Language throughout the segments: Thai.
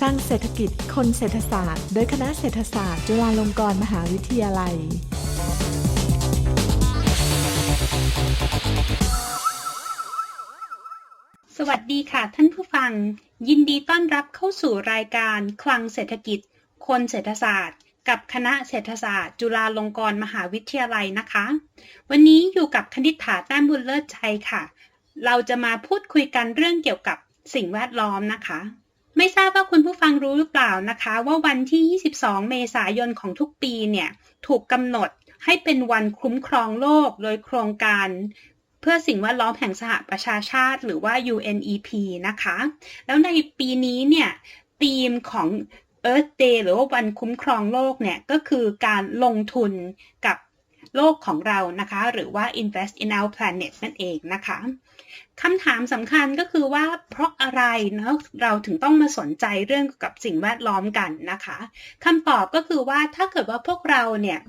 สร้างเศรษฐกิจคนเศรษฐศาสตร์ โดยคณะเศรษฐศาสตร์ จุฬาลงกรณ์มหาวิทยาลัย สวัสดีค่ะท่านผู้ฟัง ยินดีต้อนรับเข้าสู่รายการคลังเศรษฐกิจ คนเศรษฐศาสตร์ กับคณะเศรษฐศาสตร์ จุฬาลงกรณ์มหาวิทยาลัยนะคะ วันนี้อยู่กับคณิษฐาแต้มบุญเลิศชัยค่ะ เราจะมาพูดคุยกันเรื่องเกี่ยวกับสิ่งแวดล้อมนะคะ ไม่ทราบว่าคุณผู้ฟังรู้หรือเปล่านะคะ ว่าวันที่ 22 เมษายนของทุกปีเนี่ยถูกกำหนดให้เป็นวันคุ้มครองโลกโดยโครงการเพื่อสิ่งแวดล้อมแห่งสหประชาชาติ หรือว่า UNEP นะคะ แล้วในปีนี้เนี่ยธีมของ Earth Day หรือว่าวันคุ้มครองโลกเนี่ยก็คือการลงทุนกับโลกของเรานะคะ หรือว่า invest in our planet นั่นเองนะคะ คำถามสำคัญก็คือว่าเพราะอะไรเนาะเราถึงต้องมาสนใจเรื่องกับสิ่งแวดล้อมกันนะคะคำตอบก็คือว่าถ้าเกิดว่าพวกเราเนี่ย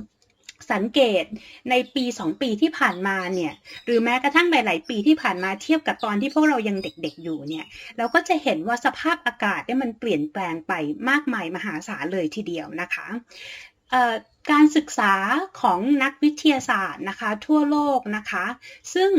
สังเกตในปี 2 ปีที่ผ่านมาเนี่ยหรือแม้กระทั่งหลาย ๆ ปีที่ผ่านมาเทียบกับตอนที่พวกเรายังเด็กๆอยู่เนี่ยเราก็จะเห็นว่าสภาพอากาศเนี่ยมันเปลี่ยนแปลงไปมากมายมหาศาลเลยทีเดียวนะคะ การศึกษาของนักวิทยาศาสตร์นะคะ ทั่วโลกนะคะ ซึ่ง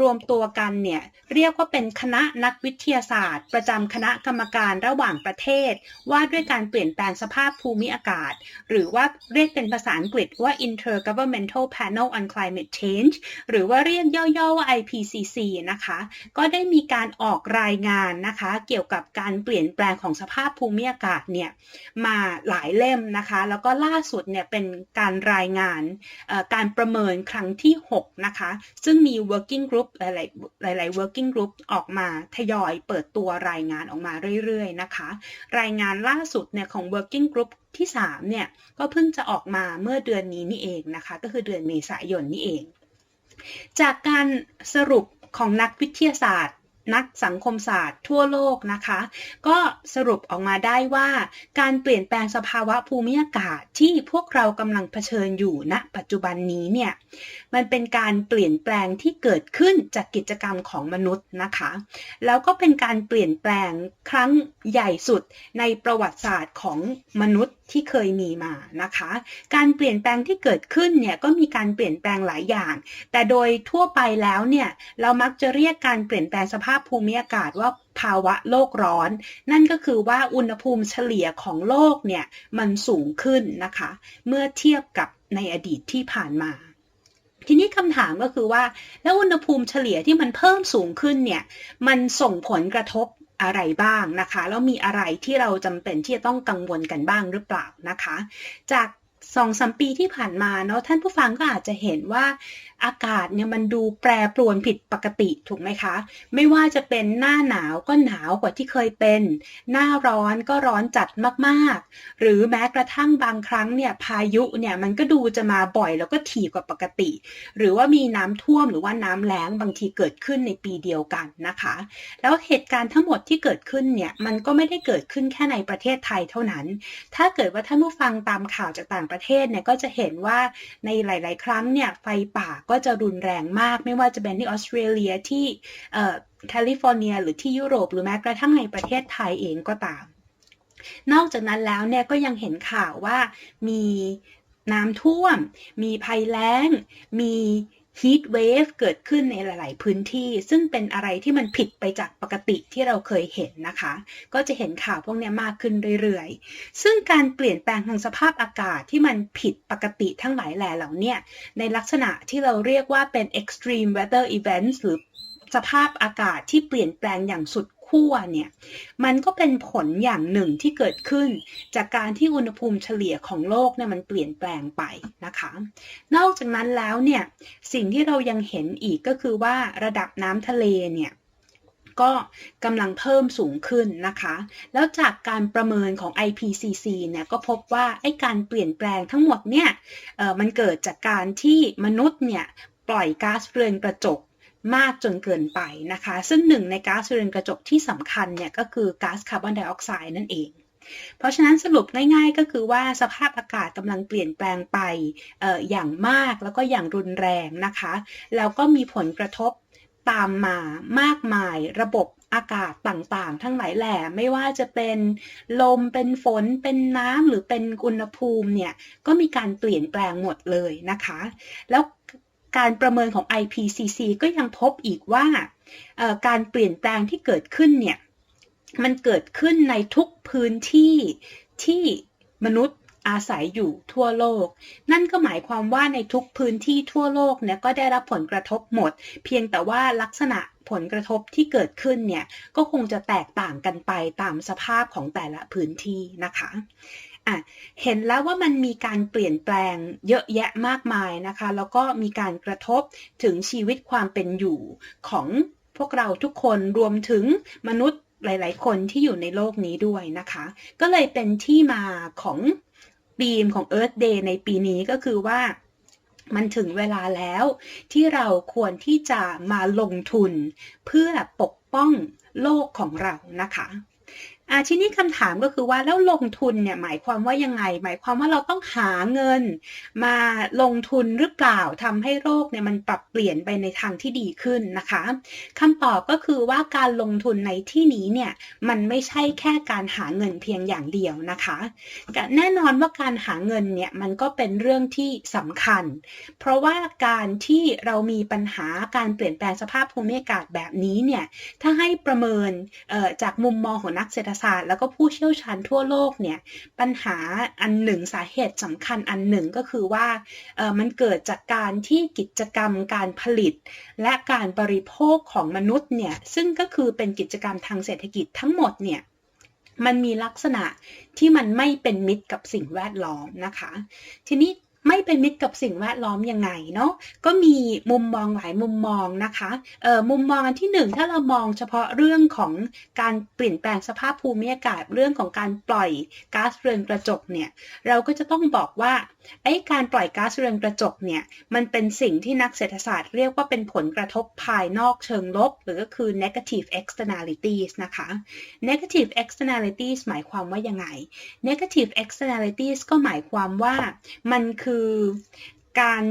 รวมตัวกันเนี่ยเรียกว่าเป็นคณะนักวิทยาศาสตร์ ประจำคณะกรรมการระหว่างประเทศ ว่าด้วยการเปลี่ยนแปลงสภาพภูมิอากาศ หรือว่าเรียกเป็นภาษาอังกฤษว่า Intergovernmental Panel on Climate Change หรือว่าเรียกย่อๆว่า IPCC นะคะ ก็ได้มีการออกรายงานนะคะ เกี่ยวกับการเปลี่ยนแปลงของสภาพภูมิอากาศเนี่ยมาหลายเล่มนะคะ แล้วก็ล่าสุดเนี่ยเป็นการรายงานการประเมินครั้งที่ 6 นะคะ ซึ่งมี working group หลาย ๆ หลาย ๆ working group ออกมาทยอยเปิดตัวรายงานออกมาเรื่อย ๆ นะคะ รายงานล่าสุดเนี่ยของ working group ที่ 3 เนี่ย ก็เพิ่งจะออกมาเมื่อเดือนนี้นี่เองนะคะ ก็คือเดือนเมษายนนี่เอง จากการสรุปของนักวิทยาศาสตร์ นักสังคมศาสตร์ทั่วโลกนะคะ ก็สรุปออกมาได้ว่า การเปลี่ยนแปลงสภาวะภูมิอากาศที่พวกเรากำลังเผชิญอยู่ณปัจจุบันนี้เนี่ยมันเป็นการเปลี่ยนแปลงที่เกิดขึ้นจากกิจกรรมของมนุษย์นะคะ แล้วก็เป็นการเปลี่ยนแปลงครั้งใหญ่สุดในประวัติศาสตร์ของมนุษย์ที่เคยมีมานะคะ การเปลี่ยนแปลงที่เกิดขึ้นเนี่ยก็มีการเปลี่ยนแปลงหลายอย่าง แต่โดยทั่วไปแล้วเนี่ยเรามักจะเรียกการเปลี่ยนแปลงสภาพภูมิอากาศว่าภาวะโลกร้อน นั่นก็คือว่าอุณหภูมิเฉลี่ยของโลกเนี่ยมันสูงขึ้นนะคะ เมื่อเทียบกับในอดีตที่ผ่านมา ทีนี้คำถามก็คือว่า แล้วอุณหภูมิเฉลี่ยที่มันเพิ่มสูงขึ้นเนี่ยมันส่งผลกระทบอะไรบ้างนะคะ แล้วมีอะไรที่เราจำเป็นที่จะต้องกังวลกันบ้างหรือเปล่านะคะ จากสองสมปีที่ผ่านมาเนาะท่านผู้ฟังก็อาจจะเห็นว่า อากาศเนี่ยมันดูแปรปรวนผิดปกติถูกไหมคะ ไม่ว่าจะเป็นหน้าหนาวก็หนาวกว่าที่เคยเป็น หน้าร้อนก็ร้อนจัดมากๆ หรือแม้กระทั่งบางครั้งเนี่ยพายุเนี่ยมันก็ดูจะมาบ่อยแล้วก็ถี่กว่าปกติ หรือว่ามีน้ำท่วมหรือว่าน้ำแล้งบางทีเกิดขึ้นในปีเดียวกันนะคะ แล้วเหตุการณ์ทั้งหมดที่เกิดขึ้นเนี่ยมันก็ไม่ได้เกิดขึ้นแค่ในประเทศไทยเท่านั้น ถ้าเกิดว่าท่านผู้ฟังตามข่าวจากต่างประเทศเนี่ยก็จะเห็นว่าในหลาย ๆ ครั้งเนี่ยไฟป่าก็จะรุนแรงมาก ไม่ว่าจะเป็นที่ออสเตรเลียที่แคลิฟอร์เนีย หรือที่ยุโรปหรือแม้กระทั่งในประเทศไทยเองก็ตาม นอกจากนั้นแล้วเนี่ยก็ยังเห็นข่าวว่ามีน้ำท่วม มีภัยแล้ง มี ฮีทเวฟเกิดขึ้นในหลาย ๆ พื้นที่ ซึ่งเป็นอะไรที่มันผิดไปจากปกติที่เราเคยเห็นนะคะ ก็จะเห็นข่าวพวกนี้มากขึ้นเรื่อย ๆ ซึ่งการเปลี่ยนแปลงทางสภาพอากาศที่มันผิดปกติทั้งหลายแหล่เหล่านี้ในลักษณะที่เราเรียกว่าเป็น extreme weather events หรือสภาพอากาศที่เปลี่ยนแปลงอย่างสุด ขั้วเนี่ย มันก็เป็นผลอย่างหนึ่งที่เกิดขึ้น จากการที่อุณหภูมิเฉลี่ยของโลกเนี่ยมันเปลี่ยนแปลงไปนะคะ นอกจากนั้นแล้วเนี่ยสิ่งที่เรายังเห็นอีกก็คือว่าระดับน้ำทะเลเนี่ยก็กำลังเพิ่มสูงขึ้นนะคะ แล้วจากการประเมินของ IPCC เนี่ยก็พบว่าไอ้การเปลี่ยนแปลงทั้งหมดเนี่ยมันเกิดจากการที่มนุษย์เนี่ยปล่อยก๊าซเรือนกระจก มากจนเกินไปนะคะ ซึ่งหนึ่งในก๊าซเรือนกระจกที่สำคัญเนี่ยก็คือก๊าซคาร์บอนไดออกไซด์นั่นเอง เพราะฉะนั้นสรุปง่ายๆ ก็คือว่าสภาพอากาศกำลังเปลี่ยนแปลงไปอออย่างมากแล้วก็อย่างรุนแรงนะคะ แล้วก็มีผลกระทบตามมามากมายระบบอากาศต่างๆ ทั้งหลายแหล่ไม่ว่าจะเป็นลมเป็นฝน เป็นน้ำหรือเป็นอุณหภูมิเนี่ยก็มีการเปลี่ยนแปลงหมดเลยนะคะ แล้ว การประเมินของ IPCC ก็ยังพบอีกว่าการเปลี่ยนแปลงที่เกิดขึ้นเนี่ยมันเกิดขึ้นในทุกพื้นที่ที่มนุษย์อาศัยอยู่ทั่วโลก นั่นก็หมายความว่าในทุกพื้นที่ทั่วโลกเนี่ยก็ได้รับผลกระทบหมด เพียงแต่ว่าลักษณะผลกระทบที่เกิดขึ้นเนี่ยก็คงจะแตกต่างกันไปตามสภาพของแต่ละพื้นที่นะคะ อะเห็นแล้วว่ามันมีการเปลี่ยนแปลงเยอะแยะมากมายนะคะ แล้วก็มีการกระทบถึงชีวิตความเป็นอยู่ของพวกเราทุกคนรวมถึงมนุษย์หลาย ๆ คนที่อยู่ในโลกนี้ด้วยนะคะ ก็เลยเป็นที่มาของธีมของ Earth Day ในปีนี้ก็คือว่ามันถึงเวลาแล้วที่เราควรที่จะมาลงทุนเพื่อปกป้องโลกของเรานะคะ อะทีนี้คำถามก็คือว่าแล้วลงทุนเนี่ยหมายความว่ายังไง หมายความว่าเราต้องหาเงิน มาลงทุนหรือเปล่าทำให้โลกเนี่ยมันปรับเปลี่ยนไปในทางที่ดีขึ้นนะคะคำตอบก็คือว่าการลงทุนในที่นี้เนี่ยมันไม่ใช่แค่การหาเงินเพียงอย่างเดียวนะคะแน่นอนว่าการหาเงินเนี่ยมันก็เป็นเรื่องที่สำคัญ เพราะว่าการที่เรามีปัญหาการเปลี่ยนแปลงสภาพภูมิอากาศแบบนี้เนี่ยถ้าให้ประเมินจากมุมมองของนักเศรษฐศาสตร์ แล้วก็ผู้เชี่ยวชาญทั่วโลกเนี่ยปัญหาอันหนึ่งสาเหตุสำคัญอันหนึ่งก็คือว่ามันเกิดจากการที่กิจกรรมการผลิต และการบริโภคของมนุษย์เนี่ยซึ่งก็คือเป็นกิจกรรมทางเศรษฐกิจทั้งหมดเนี่ยมันมีลักษณะที่มันไม่เป็นมิตรกับสิ่งแวดล้อมนะคะ ทีนี้ ไม่เป็นมิตรกับสิ่งแวดล้อมยังไงเนาะก็มีมุมมองหลายมุมมองนะคะเอ่อมุมมองอันที่หนึ่งถ้าเรามองเฉพาะเรื่องของการเปลี่ยนแปลงสภาพภูมิอากาศเรื่องของการปล่อยก๊าซเรือนกระจกเนี่ยเราก็จะต้องบอกว่าไอ้การปล่อยก๊าซเรือนกระจกเนี่ยมันเป็นสิ่งที่นักเศรษฐศาสตร์เรียกว่าเป็นผลกระทบภายนอกเชิงลบ หรือก็คือ negative externalities นะคะ negative externalities หมายความว่ายังไง negative externalities ก็หมายความว่ามันคือการ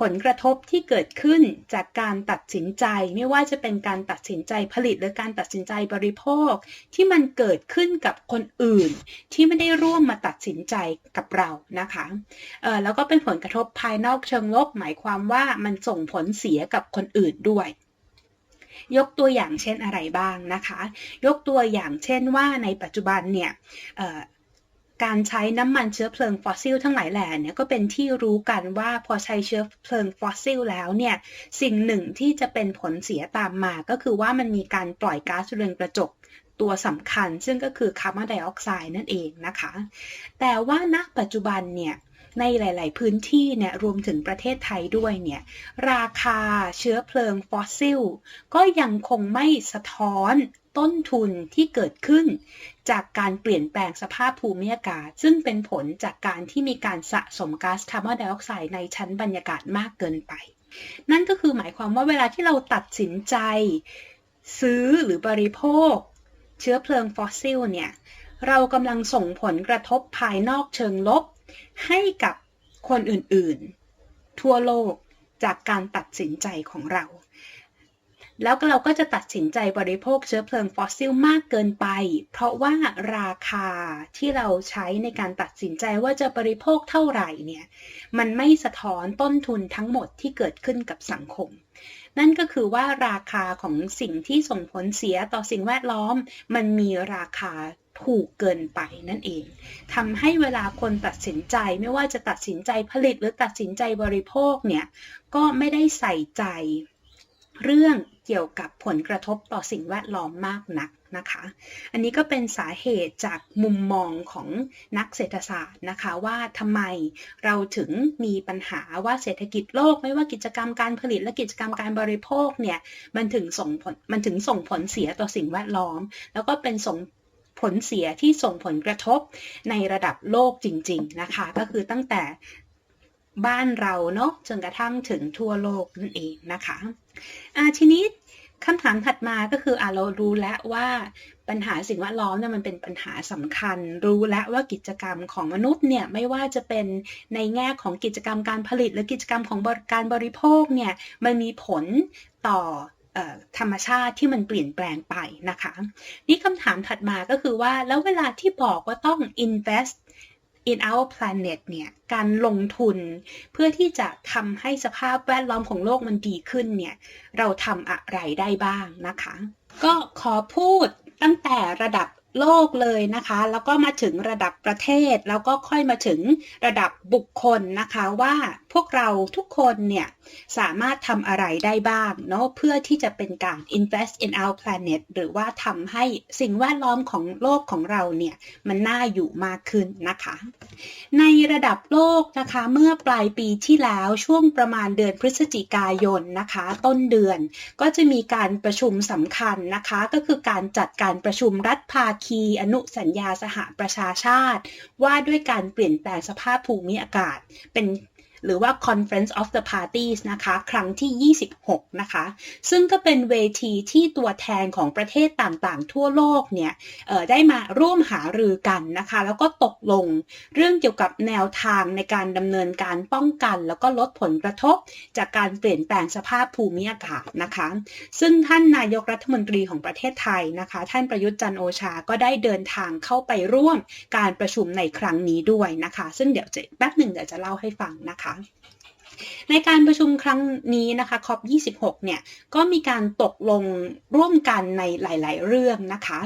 ผลกระทบที่เกิดขึ้นจากการตัดสินใจ ไม่ว่าจะเป็นการตัดสินใจผลิตหรือการตัดสินใจบริโภค ที่มันเกิดขึ้นกับคนอื่น ที่ไม่ได้ร่วมมาตัดสินใจกับเรานะคะแล้วก็เป็นผลกระทบภายนอกเชิงลบ หมายความว่ามันส่งผลเสียกับคนอื่นด้วยยกตัวอย่างเช่นอะไรบ้างนะคะ ยกตัวอย่างเช่นว่าในปัจจุบันเนี่ย การใช้น้ำมันเชื้อเพลิงฟอสซิลทั้งหลายแหล่เนี่ยก็เป็นที่รู้กันว่าพอใช้เชื้อเพลิงฟอสซิลแล้วเนี่ยสิ่งหนึ่งที่จะเป็นผลเสียตามมา ก็คือว่ามันมีการปล่อยก๊าซเรือนกระจกตัวสำคัญ ซึ่งก็คือคาร์บอนไดออกไซด์นั่นเองนะคะ แต่ว่าณปัจจุบันเนี่ยในหลาย ๆ พื้นที่เนี่ยรวมถึงประเทศไทยด้วยเนี่ยราคาเชื้อเพลิงฟอสซิล ก็ยังคงไม่สะท้อน ต้นทุนที่เกิดขึ้น จากการเปลี่ยนแปลงสภาพภูมิอากาศ ซึ่งเป็นผลจากการที่มีการสะสมก๊าซคาร์บอนไดออกไซด์ในชั้นบรรยากาศมากเกินไป นั่นก็คือหมายความว่าเวลาที่เราตัดสินใจ ซื้อหรือบริโภค เชื้อเพลิงฟอสซิลเนี่ยเรากำลังส่งผลกระทบภายนอกเชิงลบ ให้กับคนอื่นๆ ทั่วโลกจากการตัดสินใจของเรา แล้วเราก็จะตัดสินใจบริโภคเชื้อเพลิงฟอสซิลมากเกินไป เพราะว่าราคาที่เราใช้ในการตัดสินใจว่าจะบริโภคเท่าไหร่เนี่ย มันไม่สะท้อนต้นทุนทั้งหมดที่เกิดขึ้นกับสังคม นั่นก็คือว่าราคาของสิ่งที่ส่งผลเสียต่อสิ่งแวดล้อม มันมีราคาถูกเกินไปนั่นเองทำให้เวลาคนตัดสินใจไม่ว่าจะตัดสินใจผลิตหรือตัดสินใจบริโภคเนี่ย ก็ไม่ได้ใส่ใจเรื่อง เกี่ยวกับผลกระทบต่อสิ่งแวดล้อมมากนักนะคะ อันนี้ก็เป็นสาเหตุจากมุมมองของนักเศรษฐศาสตร์นะคะว่าทำไมเราถึงมีปัญหาว่าเศรษฐกิจโลก ไม่ว่ากิจกรรมการผลิตและกิจกรรมการบริโภคเนี่ยมันถึงส่งผลมันถึงส่งผลเสียต่อสิ่งแวดล้อม แล้วก็เป็นส่งผลเสียที่ส่งผลกระทบในระดับโลกจริง ๆนะคะ ก็คือตั้งแต่บ้านเราเนาะจนกระทั่งถึงทั่วโลกนั่นเองนะคะอาทีนี้ คำถามถัดมาก็คืออ่เรารู้แล้วว่าปัญหาสิ่งแวดล้อมเนี่ยมันเป็นปัญหาสำคัญ รู้แล้วว่ากิจกรรมของมนุษย์เนี่ยไม่ว่าจะเป็นในแง่ของกิจกรรมการผลิต หรือกิจกรรมของการบริโภคเนี่ยมันมีผลต่อธรรมชาติที่มันเปลี่ยนแปลงไปนะคะ นี่คำถามถัดมาก็คือว่าแล้วเวลาที่บอกว่าต้อง invest in our planet เนี่ย การลงทุนเพื่อที่จะทำให้สภาพแวดล้อมของโลกมันดีขึ้นเนี่ย เราทำอะไรได้บ้างนะคะ ก็ขอพูดตั้งแต่ระดับ โลกเลยนะคะ แล้วก็มาถึงระดับประเทศ แล้วก็ค่อยมาถึงระดับบุคคลนะคะว่าพวกเราทุกคนเนี่ย สามารถทำอะไรได้บ้างเนาะเพื่อที่จะเป็นการ invest in our planet หรือว่าทำให้สิ่งแวดล้อมของโลกของเราเนี่ย มันน่าอยู่มากขึ้นนะคะ ในระดับโลกนะคะเมื่อปลายปีที่แล้วช่วงประมาณเดือนพฤศจิกายนนะคะ ต้นเดือนก็จะมีการประชุมสำคัญนะคะ ก็คือการจัดการประชุมรัฐภาคีอนุสัญญาสหประชาชาติ ว่าด้วยการเปลี่ยนแปลงสภาพภูมิอากาศ เป็น หรือว่า Conference of the Parties นะคะ ครั้งที่ 26 นะคะ ซึ่งก็เป็นเวทีที่ตัวแทนของประเทศต่างๆ ทั่วโลกเนี่ยได้มาร่วมหารือกันนะคะ แล้วก็ตกลงเรื่องเกี่ยวกับแนวทางในการดำเนินการป้องกัน แล้วก็ลดผลกระทบจากการเปลี่ยนแปลงสภาพภูมิอากาศนะคะ ซึ่งท่านนายกรัฐมนตรีของประเทศไทยนะคะ ท่านประยุทธ์จันโอชาก็ได้เดินทางเข้าไปร่วมการประชุมในครั้งนี้ด้วยนะคะ ซึ่งเดี๋ยวจะแป๊บหนึ่งเดี๋ยวจะเล่าให้ฟังนะคะนะคะ ในการประชุมครั้งนี้นะคะ COP26 เนี่ยก็มีการตกลงร่วมกันในหลาย ๆ เรื่องนะคะ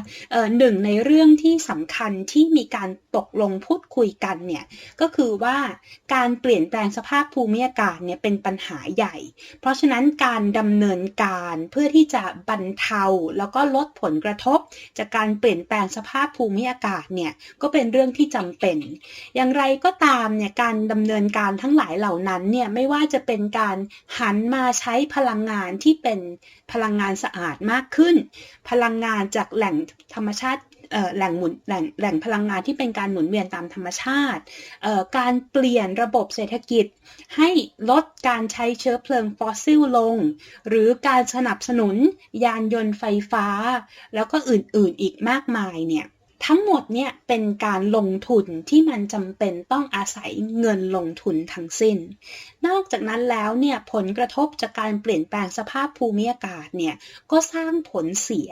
หนึ่งในเรื่องที่สำคัญที่มีการตกลงพูดคุยกันเนี่ยก็คือว่าการเปลี่ยนแปลงสภาพภูมิอากาศเนี่ยเป็นปัญหาใหญ่ เพราะฉะนั้นการดำเนินการเพื่อที่จะบรรเทาแล้วก็ลดผลกระทบ จากการเปลี่ยนแปลงสภาพภูมิอากาศเนี่ยก็เป็นเรื่องที่จำเป็น อย่างไรก็ตามเนี่ยการดำเนินการทั้งหลายเหล่านั้นเนี่ยไม่ว่าจะเป็นการหันมาใช้พลังงานที่เป็นพลังงานสะอาดมากขึ้น พลังงานจากแหล่งธรรมชาติแหล่งหมุนแหล่งแหล่งพลังงานที่เป็นการหมุนเวียนตามธรรมชาติ การเปลี่ยนระบบเศรษฐกิจ ให้ลดการใช้เชื้อเพลิงฟอสซิลลง หรือการสนับสนุนยานยนต์ไฟฟ้า แล้วก็อื่นๆอีกมากมายเนี่ย ทั้งหมดเนี่ยเป็นการลงทุนที่มันจำเป็นต้องอาศัยเงินลงทุนทั้งสิ้น นอกจากนั้นแล้วเนี่ยผลกระทบจากการเปลี่ยนแปลงสภาพภูมิอากาศเนี่ยก็สร้างผลเสีย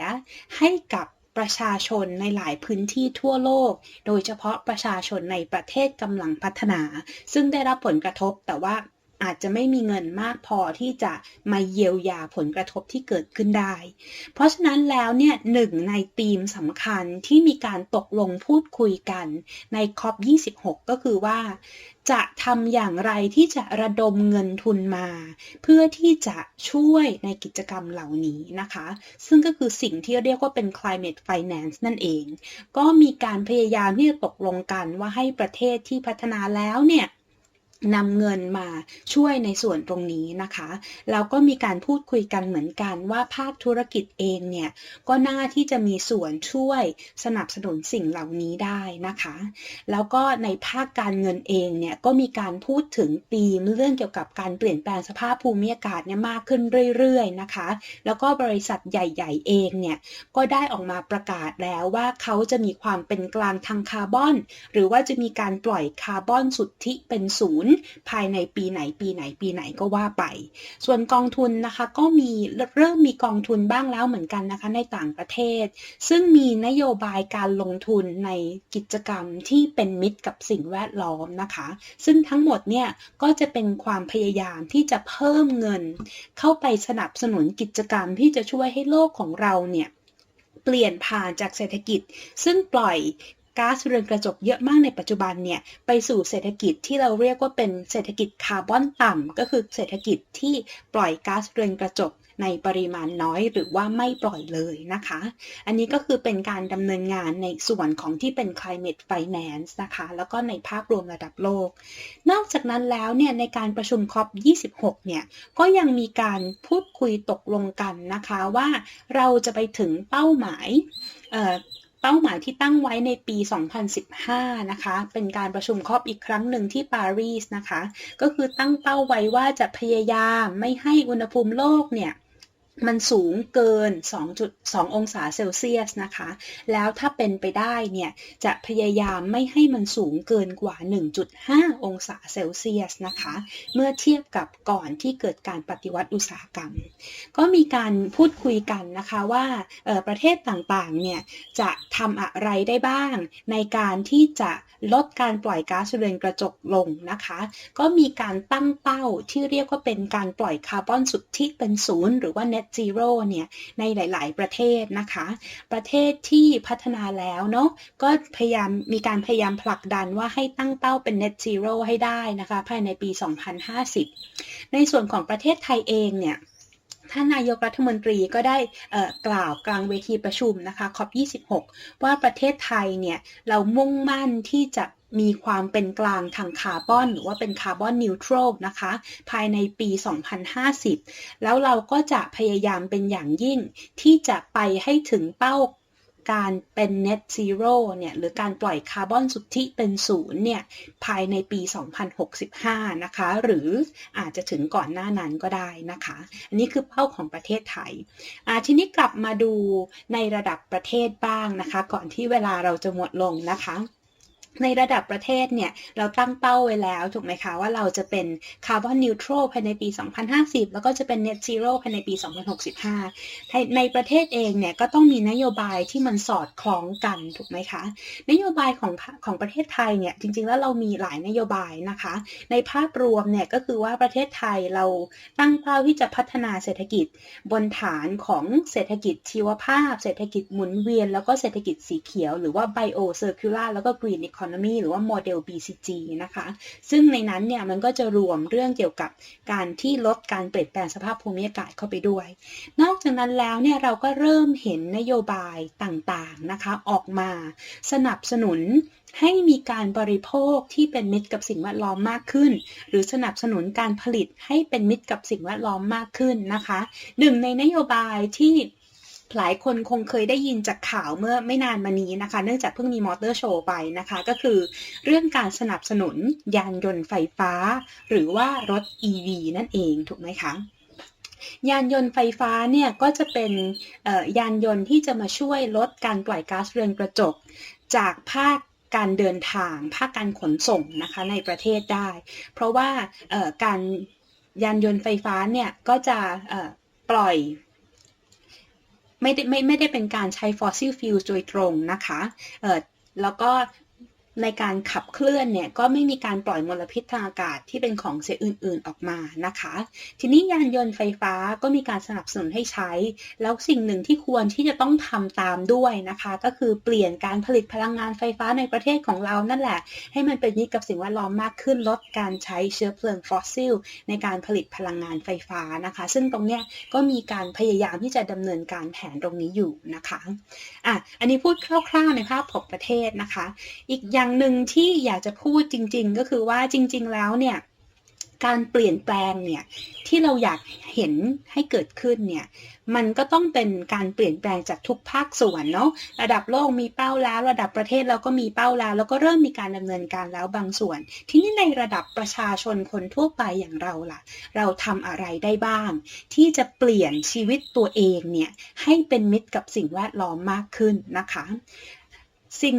ให้กับประชาชนในหลายพื้นที่ทั่วโลก โดยเฉพาะประชาชนในประเทศกำลังพัฒนา ซึ่งได้รับผลกระทบแต่ว่า อาจจะไม่มีเงินมากพอที่จะมาเยียวยาผลกระทบที่เกิดขึ้นได้ เพราะฉะนั้นแล้วเนี่ยหนึ่งในธีมสำคัญที่มีการตกลงพูดคุยกันใน COP26 ก็คือว่า จะทำอย่างไรที่จะระดมเงินทุนมา เพื่อที่จะช่วยในกิจกรรมเหล่านี้นะคะ ซึ่งก็คือสิ่งที่เรียกว่าเป็น climate finance นั่นเอง ก็มีการพยายามที่จะตกลงกันว่าให้ประเทศที่พัฒนาแล้วเนี่ย นำเงินมาช่วยในส่วนตรงนี้นะคะ แล้วก็มีการพูดคุยกันเหมือนกันว่าภาคธุรกิจเองเนี่ย ก็น่าที่จะมีส่วนช่วยสนับสนุนสิ่งเหล่านี้ได้นะคะ แล้วก็ในภาคการเงินเองเนี่ย ก็มีการพูดถึงธีมเรื่องเกี่ยวกับการเปลี่ยนแปลงสภาพภูมิอากาศเนี่ยมากขึ้นเรื่อยๆนะคะ แล้วก็บริษัทใหญ่ ๆ เองเนี่ย ก็ได้ออกมาประกาศแล้วว่าเขาจะมีความเป็นกลางทางคาร์บอน หรือว่าจะมีการปล่อยคาร์บอนสุทธิเป็นศูนย์ภายในปีไหนปีไหนปีไหนก็ว่าไป ส่วนกองทุนนะคะก็มีเริ่มมีกองทุนบ้างแล้วเหมือนกันนะคะในต่างประเทศ ซึ่งมีนโยบายการลงทุนในกิจกรรมที่เป็นมิตรกับสิ่งแวดล้อมนะคะ ซึ่งทั้งหมดเนี่ยก็จะเป็นความพยายามที่จะเพิ่มเงิน เข้าไปสนับสนุนกิจกรรมที่จะช่วยให้โลกของเราเนี่ยเปลี่ยนผ่านจากเศรษฐกิจ ซึ่งปล่อย ก๊าซเรือนกระจกเยอะมากในปัจจุบันเนี่ยไปสู่เศรษฐกิจที่เราเรียกว่าเป็นเศรษฐกิจคาร์บอนต่ำก็คือเศรษฐกิจที่ปล่อยก๊าซเรือนกระจกในปริมาณน้อยหรือว่าไม่ปล่อยเลยนะคะ อันนี้ก็คือเป็นการดำเนินงานในส่วนของที่เป็น climate finance นะคะ แล้วก็ในภาพรวมระดับโลก นอกจากนั้นแล้วเนี่ยในการประชุม COP 26เนี่ย ก็ยังมีการพูดคุยตกลงกันนะคะว่าเราจะไปถึงเป้าหมาย เป้าหมายที่ตั้งไว้ในปี 2015 นะคะ เป็นการประชุมครอบอีกครั้งหนึ่งที่ปารีสนะคะ ก็คือตั้งเป้าไว้ว่าจะพยายามไม่ให้อุณหภูมิโลกเนี่ย มันสูงเกิน 2.2 องศาเซลเซียสนะคะ แล้วถ้าเป็นไปได้เนี่ย จะพยายามไม่ให้มันสูงเกินกว่า 1.5 องศาเซลเซียสนะคะ เมื่อเทียบกับก่อนที่เกิดการปฏิวัติอุตสาหกรรม ก็มีการพูดคุยกันนะคะว่าประเทศต่างๆ เนี่ย จะทำอะไรได้บ้าง ในการที่จะลดการปล่อยก๊าซเรือนกระจกลงนะคะ ก็มีการตั้งเป้าที่เรียกว่าเป็นการปล่อยคาร์บอนสุทธิเป็นศูนย์หรือว่า net zero เนี่ยในหลาย ๆ ประเทศนะคะ ประเทศที่พัฒนาแล้วเนาะก็พยายามมีการพยายามผลักดันว่าให้ตั้งเป้าเป็น net zero ให้ได้นะคะ ภายในปี 2050 ในส่วนของประเทศไทยเองเนี่ยท่านนายกรัฐมนตรีก็ได้กล่าวกลางเวทีประชุมนะคะ COP26 ว่าประเทศไทยเนี่ยเรามุ่งมั่นที่จะ มีความเป็นกลางทางคาร์บอน หรือว่าเป็นคาร์บอนนิวทรัลนะคะ ภายในปี 2050 แล้วเราก็จะพยายามเป็นอย่างยิ่งที่จะไปให้ถึงเป้าการเป็น net zero เนี่ยหรือการปล่อยคาร์บอนสุทธิเป็นศูนย์เนี่ยภายในปี 2065 นะคะ หรืออาจจะถึงก่อนหน้านั้นก็ได้นะคะ อันนี้คือเป้าของประเทศไทยทีนี้กลับมาดูในระดับประเทศบ้างนะคะ ก่อนที่เวลาเราจะหมดลงนะคะ ในระดับประเทศเนี่ยเราตั้งเป้าไว้แล้วถูกไหมคะว่าเราจะเป็นคาร์บอนนิวทรัลภายในปี 2050 แล้วก็จะเป็นเน็ตซีโร่ภายในปี 2065 ในประเทศเองเนี่ยก็ต้องมีนโยบายที่มันสอดคล้องกันถูกไหมคะ นโยบายของของประเทศไทยเนี่ยจริงๆแล้วเรามีหลายนโยบายนะคะ ในภาพรวมเนี่ยก็คือว่าประเทศไทยเราตั้งเป้าที่จะพัฒนาเศรษฐกิจบนฐานของเศรษฐกิจชีวภาพ เศรษฐกิจหมุนเวียน แล้วก็เศรษฐกิจสีเขียวหรือว่า bio circular แล้วก็ green economy Economy หรือว่าโมเดล BCG นะคะ ซึ่งในนั้นเนี่ยมันก็จะรวมเรื่องเกี่ยวกับการที่ลดการเปลี่ยนแปลงสภาพภูมิอากาศเข้าไปด้วย นอกจากนั้นแล้วเนี่ยเราก็เริ่มเห็นนโยบายต่างๆนะคะออกมาสนับสนุนให้มีการบริโภคที่เป็นมิตรกับสิ่งแวดล้อมมากขึ้น หรือสนับสนุนการผลิตให้เป็นมิตรกับสิ่งแวดล้อมมากขึ้นนะคะ หนึ่งในนโยบายที่ หลายคนคงเคยได้ยินจากข่าวเมื่อไม่นานมานี้นะคะ เนื่องจากเพิ่งมีมอเตอร์โชว์ไปนะคะ ก็คือเรื่องการสนับสนุนยานยนต์ไฟฟ้า หรือว่ารถ EV นั่นเองถูกไหมคะยานยนต์ไฟฟ้าเนี่ยก็จะเป็นยานยนต์ที่จะมาช่วยลดการปล่อยก๊าซเรือนกระจก จากภาคการเดินทาง ภาคการขนส่งนะคะในประเทศได้ เพราะว่าการยานยนต์ไฟฟ้าเนี่ยก็จะปล่อย ไม่ได้ไม่ไม่ได้เป็นการใช้ฟอสซิลฟิวส์โดยตรงนะคะเออแล้วก็ ในการขับเคลื่อนเนี่ยก็ไม่มีการปล่อยมลพิษทางอากาศที่เป็นของเสียอื่น ๆออกมานะคะ ทีนี้ยานยนต์ไฟฟ้าก็มีการสนับสนุนให้ใช้ แล้วสิ่งหนึ่งที่ควรที่จะต้องทำตามด้วยนะคะ ก็คือเปลี่ยนการผลิตพลังงานไฟฟ้าในประเทศของเรานั่นแหละ ให้มันเป็นมิตรกับสิ่งแวดล้อมมากขึ้นลดการใช้เชื้อเพลิงฟอสซิล ในการผลิตพลังงานไฟฟ้านะคะ ซึ่งตรงเนี้ยก็มีการพยายามที่จะดำเนินการแผนตรงนี้อยู่นะคะอะอันนี้พูดคร่าวๆในภาพของประเทศนะคะ อีกอย่างอย่างหนึ่งที่อยากจะพูดจริง ๆ ก็คือว่าจริง ๆ แล้วเนี่ยการเปลี่ยนแปลงเนี่ยที่เราอยากเห็นให้เกิดขึ้นเนี่ยมันก็ต้องเป็นการเปลี่ยนแปลงจากทุกภาคส่วนเนาะระดับโลกมีเป้าแล้ว ระดับประเทศเราก็มีเป้าแล้ว แล้วก็เริ่มมีการดำเนินการแล้วบางส่วน ที่นี่ในระดับประชาชนคนทั่วไปอย่างเราล่ะ เราทำอะไรได้บ้าง ที่จะเปลี่ยนชีวิตตัวเองเนี่ยให้เป็นมิตรกับสิ่งแวดล้อมมากขึ้นนะคะ สิ่ง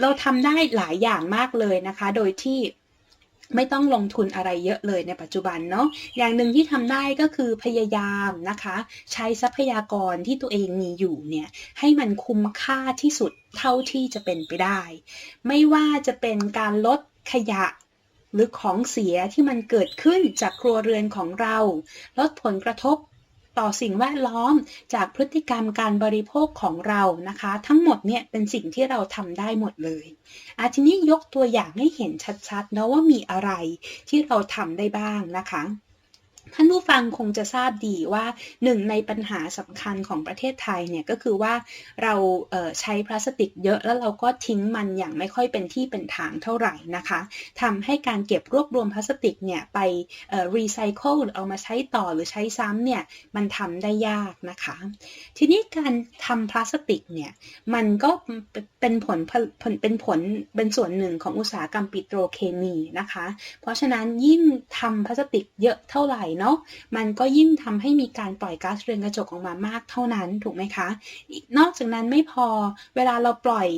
เราทำได้หลายอย่างมากเลยนะคะ โดยที่ไม่ต้องลงทุนอะไรเยอะเลยในปัจจุบันเนาะ อย่างหนึ่งที่ทำได้ก็คือพยายามนะคะ ใช้ทรัพยากรที่ตัวเองมีอยู่เนี่ย ให้มันคุ้มค่าที่สุดเท่าที่จะเป็นไปได้ ไม่ว่าจะเป็นการลดขยะหรือของเสียที่มันเกิดขึ้นจากครัวเรือนของเรา ลดผลกระทบ ต่อสิ่งแวดล้อม จากพฤติกรรมการบริโภคของเรานะคะ ทั้งหมดเนี่ยเป็นสิ่งที่เราทำได้หมดเลยอาทีนี้ยกตัวอย่างให้เห็นชัดๆนะว่ามีอะไรที่เราทำได้บ้างนะคะ ท่านผู้ฟังคงจะทราบดีว่าหนึ่งในปัญหาสำคัญของประเทศไทยเนี่ยก็คือว่าเราเใช้พลาสติกเยอะแล้วเราก็ทิ้งมันอย่างไม่ค่อยเป็นที่เป็นทางเท่าไหร่นะคะทำให้การเก็บรวบรวมพลาสติกเนี่ยไปรีไซเคิลหรือเอามาใช้ต่อหรือใช้ซ้ำเนี่ยมันทำได้ยากนะคะ ทีนี้การทำพลาสติกเนี่ยมันก็เป็นผลเป็นผลเป็นส่วนหนึ่งของอุตสาหกรรมปิโตรเคมีนะคะ เพราะฉะนั้นยิ่งทำพลาสติกเยอะเท่าไหร่เนาะมันก็ยิ่งทำให้มีการปล่อยก๊าซเรือนกระจกออกมามากเท่านั้นถูกไหมคะนอกจากนั้นไม่พอเวลาเราปล่อย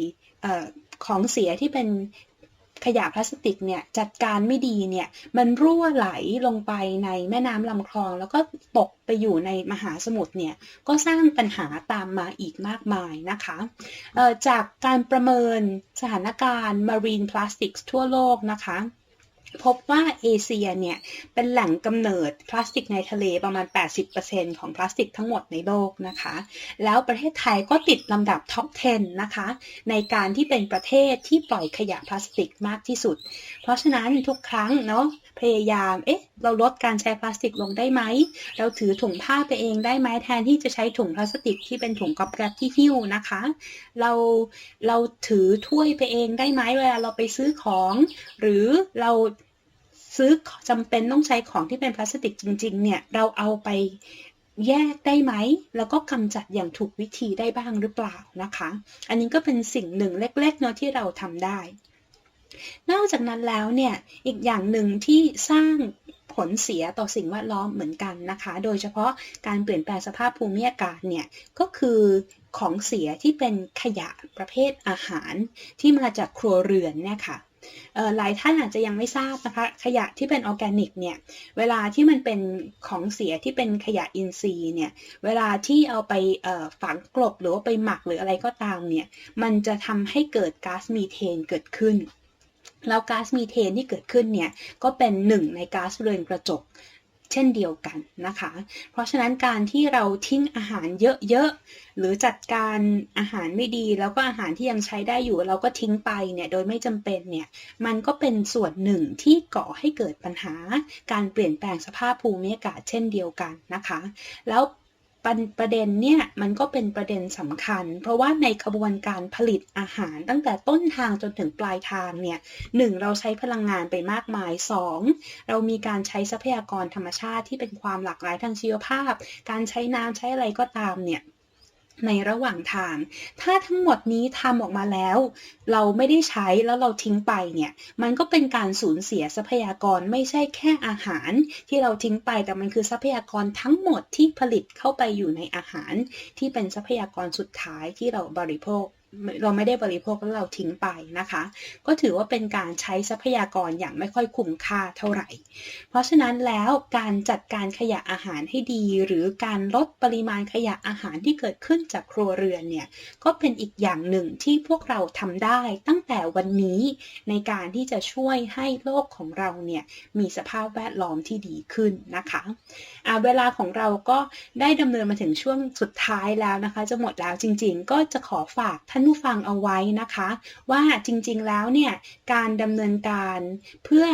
ออของเสียที่เป็นขยะพลาสติกเนี่ยจัดการไม่ดีเนี่ยมันรั่วไหลลงไปในแม่น้ำลำคลอง แล้วก็ตกไปอยู่ในมหาสมุทรเนี่ยก็สร้างปัญหาตามมาอีกมากมายนะคะจากการประเมินสถานการณ์ marine plastics ทั่วโลกนะคะ พบว่าเอเชียเนี่ย เป็นแหล่งกำเนิดพลาสติกในทะเลประมาณ 80%ของพลาสติกทั้งหมดในโลกนะคะ แล้วประเทศไทยก็ติดลำดับท็อป 10 นะคะ ในการที่เป็นประเทศที่ปล่อยขยะพลาสติกมากที่สุด เพราะฉะนั้นทุกครั้งเนาะพยายาม เอ๊ะ เราลดการใช้พลาสติกลงได้ไหม เราถือถุงผ้าไปเองได้ไหมแทนที่จะใช้ถุงพลาสติกที่เป็นถุงก๊อบแก๊บที่หิ้วนะคะ เรา เราถือถ้วยไปเองได้ไหมเวลาเราไปซื้อของ หรือเรา ซื้อจำเป็นต้องใช้ของที่เป็นพลาสติกจริง ๆ เนี่ย เราเอาไปแยกได้ไหม แล้วก็กำจัดอย่างถูกวิธีได้บ้างหรือเปล่านะคะ อันนี้ก็เป็นสิ่งหนึ่งเล็กๆเนาะที่เราทำได้ นอกจากนั้นแล้วเนี่ย อีกอย่างหนึ่งที่สร้างผลเสียต่อสิ่งแวดล้อมเหมือนกันนะคะ โดยเฉพาะการเปลี่ยนแปลงสภาพภูมิอากาศเนี่ย ก็คือของเสียที่เป็นขยะประเภทอาหารที่มาจากครัวเรือนเนี่ยค่ะเอ่อ หลายท่านอาจจะยังไม่ทราบนะคะ ขยะที่เป็นออร์แกนิกเนี่ย เวลาที่มันเป็นของเสียที่เป็นขยะอินทรีย์เนี่ย เวลาที่เอาไปฝังกลบหรือว่าไปหมักหรืออะไรก็ตามเนี่ย มันจะทำให้เกิดก๊าซมีเทนเกิดขึ้นแล้วก๊าซมีเทนที่เกิดขึ้นเนี่ย ก็เป็นหนึ่งในก๊าซเรือนกระจก เช่นเดียวกันนะคะ เพราะฉะนั้นการที่เราทิ้งอาหารเยอะๆ หรือจัดการอาหารไม่ดี แล้วก็อาหารที่ยังใช้ได้อยู่ เราก็ทิ้งไปเนี่ยโดยไม่จำเป็นเนี่ยมันก็เป็นส่วนหนึ่งที่ก่อให้เกิดปัญหาการเปลี่ยนแปลงสภาพภูมิอากาศเช่นเดียวกันนะคะ แล้ว ประประเด็นเนี่ยมันก็เป็นประเด็นสำคัญ เพราะว่าในกระบวนการผลิตอาหารตั้งแต่ต้นทางจนถึงปลายทางเนี่ยหนึ่งเราใช้พลังงานไปมากมายสองเรามีการใช้ทรัพยากรธรรมชาติที่เป็นความหลากหลายทางชีวภาพ การใช้น้ำใช้อะไรก็ตามเนี่ย ในระหว่างทาง ถ้าทั้งหมดนี้ทำออกมาแล้ว เราไม่ได้ใช้แล้วเราทิ้งไปเนี่ย มันก็เป็นการสูญเสียทรัพยากรไม่ใช่แค่อาหารที่เราทิ้งไป แต่มันคือทรัพยากรทั้งหมดที่ผลิตเข้าไปอยู่ในอาหาร ที่เป็นทรัพยากรสุดท้ายที่เราบริโภค เราไม่ได้บริโภคแล้วเราทิ้งไปนะคะ ก็ถือว่าเป็นการใช้ทรัพยากรอย่างไม่ค่อยคุ้มค่าเท่าไหร่ เพราะฉะนั้นแล้วการจัดการขยะอาหารให้ดี หรือการลดปริมาณขยะอาหารที่เกิดขึ้นจากครัวเรือนเนี่ยก็เป็นอีกอย่างหนึ่งที่พวกเราทำได้ตั้งแต่วันนี้ในการที่จะช่วยให้โลกของเราเนี่ยมีสภาพแวดล้อมที่ดีขึ้นนะคะอ่าเวลาของเราก็ได้ดำเนินมาถึงช่วงสุดท้ายแล้วนะคะ จะหมดแล้วจริง ๆ ก็จะขอฝากท่านผู้ฟังเอาไว้นะคะ ว่าจริงๆแล้วเนี่ยการดำเนินการเพื่อ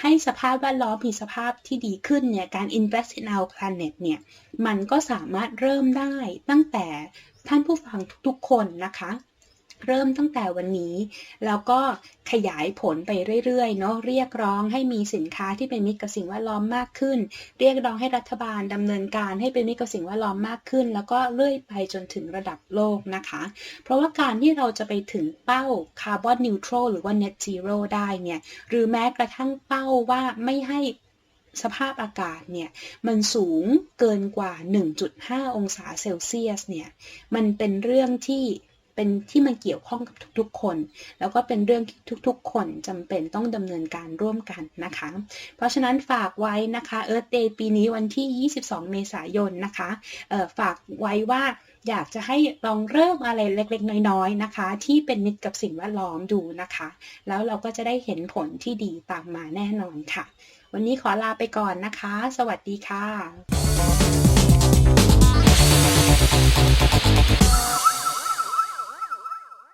ให้สภาพแวดล้อมมีสภาพที่ดีขึ้นเนี่ยการ invest in our planet เนี่ยมันก็สามารถเริ่มได้ตั้งแต่ท่านผู้ฟังทุกๆคนนะคะ เริ่มตั้งแต่วันนี้ แล้วก็ขยายผลไปเรื่อยๆเนาะเรียกร้องให้มีสินค้าที่เป็นมิตรกับสิ่งแวดล้อมมากขึ้น เรียกร้องให้รัฐบาลดำเนินการให้เป็นมิตรกับสิ่งแวดล้อมมากขึ้น แล้วก็เลื่อยไปจนถึงระดับโลกนะคะ เพราะว่าการที่เราจะไปถึงเป้าคาร์บอนนิวทรัลหรือว่า net zero ได้เนี่ยหรือแม้กระทั่งเป้าว่าไม่ให้สภาพอากาศเนี่ยมันสูงเกินกว่า 1.5 องศาเซลเซียสเนี่ยมันเป็นเรื่องที่ เป็นที่มันเกี่ยวข้องกับทุกๆคน แล้วก็เป็นเรื่องที่ทุกๆ คนจำเป็นต้องดำเนินการร่วมกันนะคะ เพราะฉะนั้นฝากไว้นะคะ Earth Day ปีนี้วันที่ 22 เมษายนนะคะเอ่อฝากไว้ว่าอยากจะให้ลองเริ่มอะไรเล็กๆ น้อยๆนะคะ ที่เป็นมิตรกับสิ่งแวดล้อมดูนะคะ แล้วเราก็จะได้เห็นผลที่ดีตามมาแน่นอนค่ะ วันนี้ขอลาไปก่อนนะคะ สวัสดีค่ะ